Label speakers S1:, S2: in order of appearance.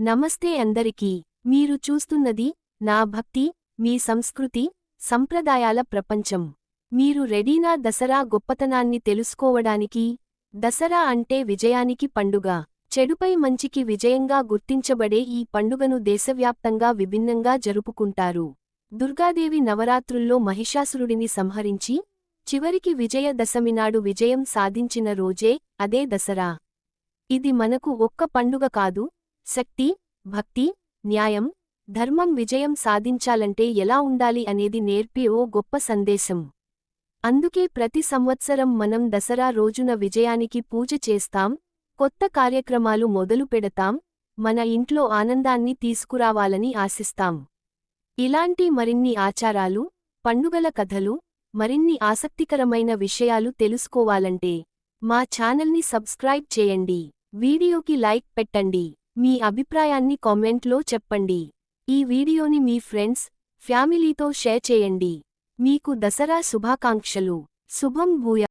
S1: నమస్తే అందరికీ. మీరు చూస్తున్నది నా భక్తి మీ సంస్కృతి సంప్రదాయాల ప్రపంచం. మీరు రెడీనా దసరా గొప్పతనాన్ని తెలుసుకోవడానికి? దసరా అంటే విజయానికి పండుగ. చెడుపై మంచికి విజయంగా గుర్తించబడే ఈ పండుగను దేశవ్యాప్తంగా విభిన్నంగా జరుపుకుంటారు. దుర్గాదేవి నవరాత్రుల్లో మహిషాసురుడిని సంహరించి చివరికి విజయదశమి నాడు విజయం సాధించిన రోజే అదే దసరా. ఇది మనకు ఒక్క పండుగ కాదు శక్తి భక్తి న్యాయం ధర్మం విజయం సాధించాలంటే ఎలా ఉండాలి అనేది నేర్పే ఓ గొప్ప సందేశం. అందుకే ప్రతి సంవత్సరం మనం దసరా రోజున విజయానికి పూజ చేస్తాం కొత్త కార్యక్రమాలు మొదలు పెడతాం మన ఇంట్లో ఆనందాన్ని తీసుకురావాలని ఆశిస్తాం. ఇలాంటి మరిన్ని ఆచారాలు పండుగల కథలు మరిన్ని ఆసక్తికరమైన విషయాలు తెలుసుకోవాలంటే మా ఛానల్ని సబ్స్క్రైబ్ చేయండి. వీడియోకి లైక్ పెట్టండి. మీ అభిప్రాయాన్ని కామెంట్లో చెప్పండి. ఈ వీడియోని మీ ఫ్రెండ్స్ ఫ్యామిలీతో షేర్ చేయండి. మీకు దసరా శుభాకాంక్షలు. శుభం భూయ.